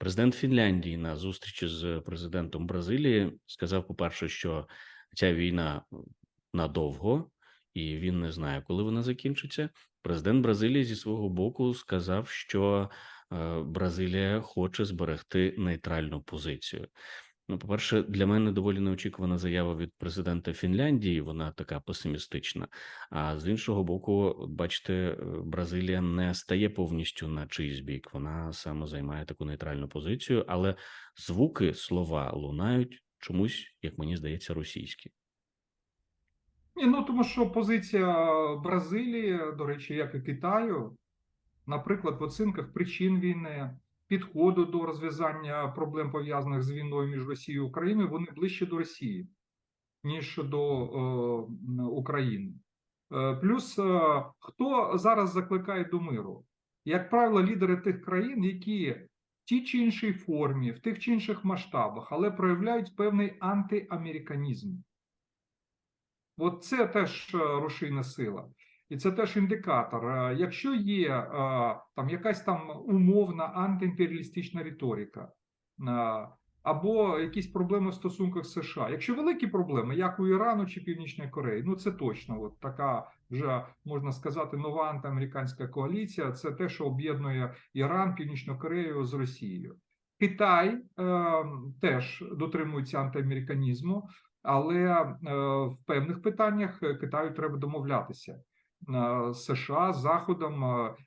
Президент Фінляндії на зустрічі з президентом Бразилії сказав, по-перше, що ця війна надовго, і він не знає, коли вона закінчиться. Президент Бразилії зі свого боку сказав, що е, Бразилія хоче зберегти нейтральну позицію. Ну, по-перше, для мене доволі неочікувана заява від президента Фінляндії. Вона така песимістична. А з іншого боку, бачите, е, Бразилія не стає повністю на чийсь бік. Вона саме займає таку нейтральну позицію, але звуки, слова лунають чомусь, як мені здається, російські. Ні, ну тому що позиція Бразилії, до речі, як і Китаю, наприклад, в оцінках причин війни, підходу до розв'язання проблем пов'язаних з війною між Росією і Україною, вони ближче до Росії, ніж до е, України. Е, плюс е, хто зараз закликає до миру? Як правило, лідери тих країн, які в тій чи іншій формі, в тих чи інших масштабах, але проявляють певний антиамериканізм. От це теж е, рушійна сила. І це теж індикатор. Е, Якщо є е, там якась там умовна антиімперіалістична риторика, е, або якісь проблеми в стосунках з США. Якщо великі проблеми, як у Ірану чи Північної Кореї, ну це точно от така вже можна сказати нова антиамериканська коаліція. Це те, що об'єднує Іран, Північну Корею з Росією. Китай е, теж дотримується антиамериканізму, але е, в певних питаннях Китаю треба домовлятися. Е, США Заходом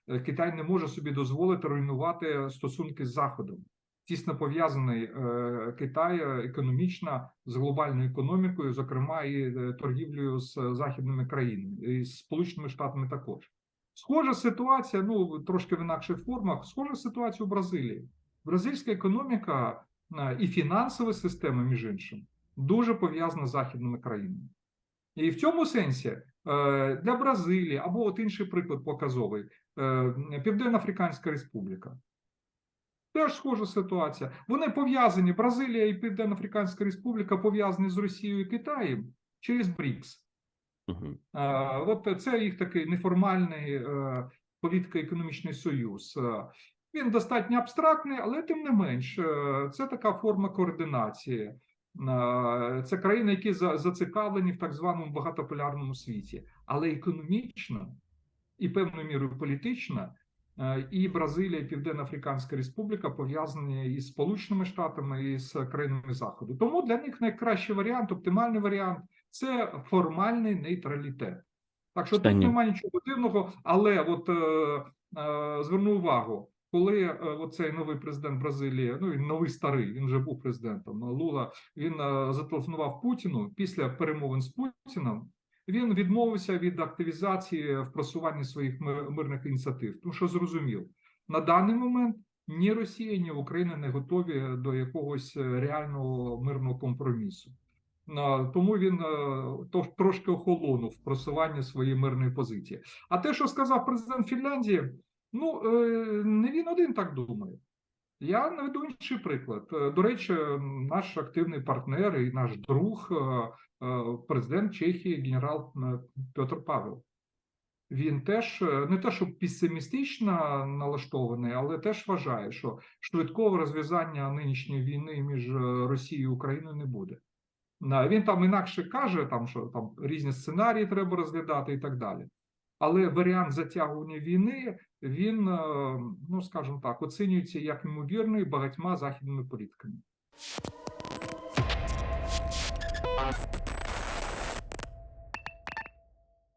е, Китай не може собі дозволити руйнувати стосунки з Заходом. Тісно пов'язаний е, Китай економічно з глобальною економікою, зокрема і торгівлею з західними країнами, і з Сполученими Штатами також. Схожа ситуація, ну трошки в інакших формах, схожа ситуація у Бразилії. Бразильська економіка і фінансова система, між іншим, дуже пов'язана з західними країнами. І в цьому сенсі е, для Бразилії, або от інший приклад показовий, е, Південно-Африканська Республіка. Теж схожа ситуація. Вони пов'язані, Бразилія і Південно-Африканська Республіка пов'язані з Росією і Китаєм через БРІКС. Угу. От це їх такий неформальний політико-економічний союз. Він достатньо абстрактний, але тим не менш, це така форма координації. Е, Це країни, які за- зацікавлені в так званому багатополярному світі, але економічно і певною мірою політично. е, І Бразилія, і Південно-Африканська Республіка пов'язані із Сполученими Штатами і з країнами Заходу. Тому для них найкращий варіант, оптимальний варіант це формальний нейтралітет. Так що Останнє. тут немає нічого дивного, але от е, е, зверну увагу, коли е, оцей новий президент Бразилії, ну він новий старий, він вже був президентом Лула. Він е, зателефонував Путіну після перемовин з Путіним. Він відмовився від активізації в просуванні своїх мирних ініціатив, тому що зрозумів на даний момент ні Росія, ні Україна не готові до якогось е, реального мирного компромісу. Тому він е, трошки охолонув в просуванні своєї мирної позиції. А те, що сказав президент Фінляндії, ну е, не він один так думає. Я наведу інший приклад. Е, До речі, наш активний партнер і наш друг, е, президент Чехії, генерал Петр Павел. Він теж не те, що песимістично налаштований, але теж вважає, що швидкого розв'язання нинішньої війни між Росією і Україною не буде. Він там інакше каже, там, що там різні сценарії треба розглядати і так далі. Але варіант затягування війни він, е, ну скажімо так, оцінюється як ймовірний багатьма західними політиками.